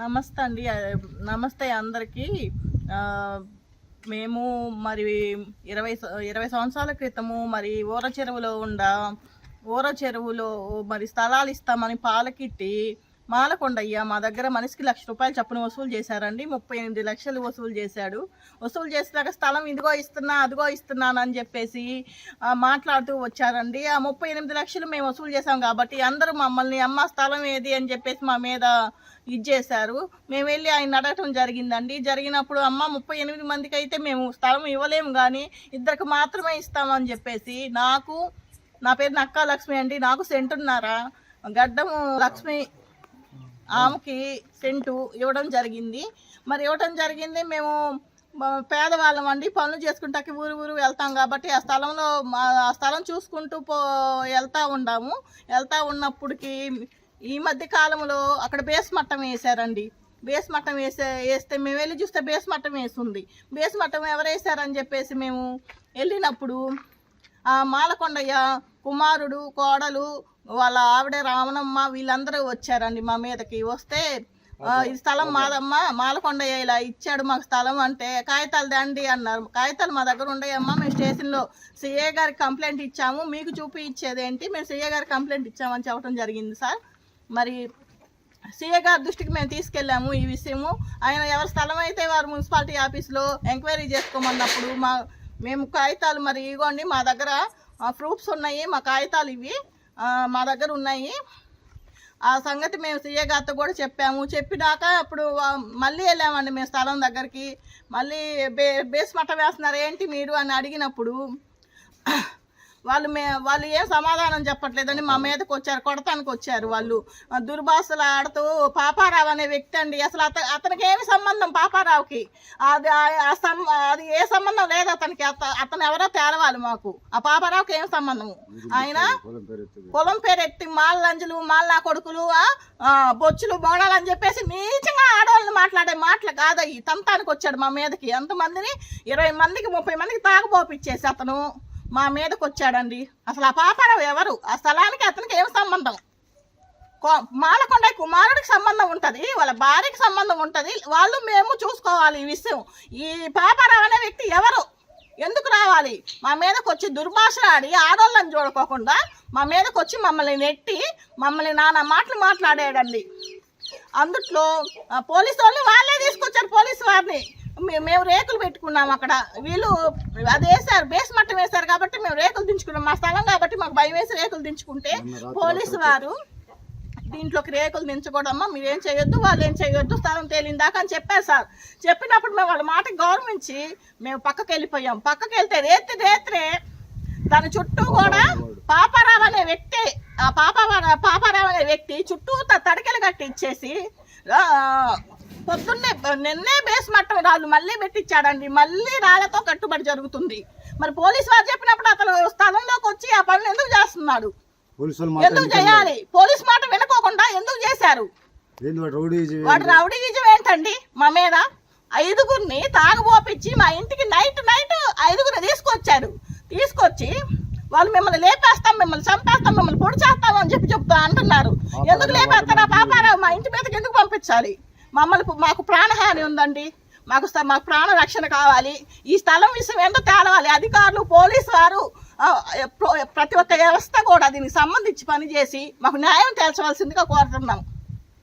నమస్తే అండి. నమస్తే అందరికీ. మేము మరి ఇరవై ఇరవై సంవత్సరాల క్రితము మరి ఊర చెరువులో ఉండ ఊర చెరువులో మరి స్థలాలు ఇస్తామని పాలకిట్టి మాలకొండయ్య మా దగ్గర మనిషికి లక్ష రూపాయలు చప్పున వసూలు చేశారండి. ముప్పై ఎనిమిది లక్షలు వసూలు చేశాడు. వసూలు చేసినాక స్థలం ఇదిగో ఇస్తున్నా అదిగో ఇస్తున్నాను అని చెప్పేసి మాట్లాడుతూ వచ్చారండి. ఆ ముప్పై ఎనిమిది లక్షలు మేము వసూలు చేసాం కాబట్టి అందరూ మమ్మల్ని అమ్మ స్థలం ఏది అని చెప్పేసి మా మీద ఇది చేశారు. మేము వెళ్ళి ఆయన అడగటం జరిగిందండి. జరిగినప్పుడు అమ్మ ముప్పై ఎనిమిది మందికి అయితే మేము స్థలం ఇవ్వలేము కానీ ఇద్దరికి మాత్రమే ఇస్తామని చెప్పేసి నాకు నా పేరు నక్కా లక్ష్మి అండి. నాకు సెంటున్నారా గడ్డము లక్ష్మి ఆమెకి సెంటు ఇవ్వడం జరిగింది. మరి ఇవ్వడం జరిగింది. మేము పేదవాళ్ళం అండి. పనులు చేసుకుంటాకి ఊరు ఊరు వెళ్తాం కాబట్టి ఆ స్థలంలో మా ఆ స్థలం చూసుకుంటూ పో వెళ్తూ ఉండాము. వెళ్తూ ఉన్నప్పటికి ఈ మధ్య కాలంలో అక్కడ బేస్ మట్టం వేశారండి. బేస్ మట్టం వేసే వేస్తే మేము వెళ్ళి చూస్తే బేస్ మట్టం వేస్తుంది. బేస్ మట్టం ఎవరు వేశారని చెప్పేసి మేము వెళ్ళినప్పుడు ఆ మాలకొండయ్య కుమారుడు కోడలు వాళ్ళ ఆవిడ రావణమ్మ వీళ్ళందరూ వచ్చారండి మా మీదకి. వస్తే ఈ స్థలం మాదమ్మ మాలకొండయ్య ఇలా ఇచ్చాడు మాకు స్థలం అంటే కాగితాలు దండి అన్నారు. కాగితాలు మా దగ్గర ఉండయమ్మా మేము స్టేషన్లో సిఏ గారికి కంప్లైంట్ ఇచ్చాము. మీకు చూపి ఇచ్చేది ఏంటి? మేము సిఏ గారికి కంప్లైంట్ ఇచ్చామని చెప్పడం జరిగింది సార్. మరి సీఏ గారి దృష్టికి మేము తీసుకెళ్ళాము ఈ విషయము. ఆయన ఎవరి స్థలం అయితే వారు మున్సిపాలిటీ ఆఫీస్లో ఎంక్వైరీ చేసుకోమన్నప్పుడు మా మేము కాగితాలు మరి ఇగోండి మా దగ్గర ప్రూఫ్స్ ఉన్నాయి మా కాగితాలు ఇవి మా దగ్గర ఉన్నాయి. ఆ సంగతి మేము సీఏ గారితో కూడా చెప్పాము. చెప్పినాక అప్పుడు మళ్ళీ వెళ్ళామండి మేము స్థలం దగ్గరికి. మళ్ళీ బే బేస్ మట్ట వేస్తున్నారు ఏంటి మీరు అని అడిగినప్పుడు వాళ్ళు మే వాళ్ళు ఏం సమాధానం చెప్పట్లేదని మా మీదకి వచ్చారు కొడతానికి వచ్చారు వాళ్ళు. దుర్భాషలు ఆడుతూ పాపారావు అనే వ్యక్తి అండి. అసలు అత అతనికి ఏమి సంబంధం పాపారావుకి? అది అది ఏ సంబంధం లేదు అతనికి. అత- అతను ఎవరో తేలవాలి మాకు. ఆ పాపారావుకి ఏం సంబంధము? ఆయన పొలం పేరు ఎత్తి మాల లంజులు మాల నా కొడుకులు బొచ్చులు బోడాలు అని చెప్పేసి నీచంగా ఆడవాళ్ళని మాట్లాడే మాటలు కాదయ్యి. తంతానికి వచ్చాడు మా మీదకి. ఎంతమందిని? ఇరవై మందికి ముప్పై మందికి తాగుబోపిచ్చేసి అతను. మా మీదకి వచ్చాడండి అసలు ఆ పాపారావు ఎవరు? ఆ స్థలానికి అతనికి ఏం సంబంధం? కో- మాలకొండ కుమారుడికి సంబంధం ఉంటుంది వాళ్ళ భార్యకి సంబంధం ఉంటుంది వాళ్ళు మేము చూసుకోవాలి ఈ విషయం. ఈ పాపారావు అనే వ్యక్తి ఎవరు? ఎందుకు రావాలి? మా మీదకి వచ్చి దుర్భాషలాడి ఆడోళ్ళని చూడకోకుండా మా మీదకి వచ్చి మమ్మల్ని నెట్టి మమ్మల్ని నానా మాటలు మాట్లాడాడండి. అందుట్లో పోలీస్ పోలీసు వాళ్ళు వాళ్ళే తీసుకొచ్చారు పోలీసు వారిని. మేము రేకులు పెట్టుకున్నాం అక్కడ. వీళ్ళు అది వేసారు బేస్ వేశారు కాబట్టి మేము రేకులు దించుకున్నాం. మా స్థలం కాబట్టి మాకు భయం వేసి రేకులు దించుకుంటే పోలీసు వారు దీంట్లోకి రేకులు దించకూడమ్మా మీరేం చేయొద్దు వాళ్ళు ఏం చేయొద్దు స్థలం తేలిందాక అని చెప్పారు సార్. చెప్పినప్పుడు మేము వాళ్ళ మాట గౌరవించి మేము పక్కకి వెళ్ళిపోయాం. పక్కకి వెళ్తే రేత్రి రేత్రే దాని చుట్టూ కూడా పాపారావు అనే వ్యక్తి ఆ పాపా పాపారావు అనే వ్యక్తి చుట్టూ తడికెలు కట్టి ఇచ్చేసి పొద్దున్నే నిన్నే బేస్ మట్టం రాళ్ళు మళ్ళీ పెట్టించాడండి మళ్ళీ రాళ్ళతో కట్టుబడి జరుగుతుంది. మరి పోలీసు వారు చెప్పినప్పుడు అతను స్థలంలోకి వచ్చి ఆ పనులు ఎందుకు చేస్తున్నాడు? ఎందుకు చేయాలి? పోలీస్ మాట వినుకోకుండా ఎందుకు చేశారు? వాడు రౌడీ ఇది? వాడు రౌడీ విజయం ఏంటండి? మా మీద ఐదుగురిని తాగుబోపిచ్చి మా ఇంటికి నైట్ నైట్ ఐదుగురిని తీసుకొచ్చారు. తీసుకొచ్చి వాళ్ళు మిమ్మల్ని లేపేస్తాం మిమ్మల్ని చంపేస్తాం మిమ్మల్ని పొడి చేస్తాం అని చెప్పి చెప్తా అంటున్నారు. ఎందుకు లేపేస్తారా? పాపారావు మా ఇంటి మీదకి ఎందుకు పంపించాలి? మమ్మల్ని మాకు ప్రాణహాని ఉందండి. మాకు మాకు ప్రాణ రక్షణ కావాలి. ఈ స్థలం విషయం ఏంటో తేలవాలి? అధికారులు పోలీసు వారు ప్రతి ఒక్క వ్యవస్థ కూడా దీనికి సంబంధించి పనిచేసి మాకు న్యాయం తేల్చవలసిందిగా కోరుతున్నాం.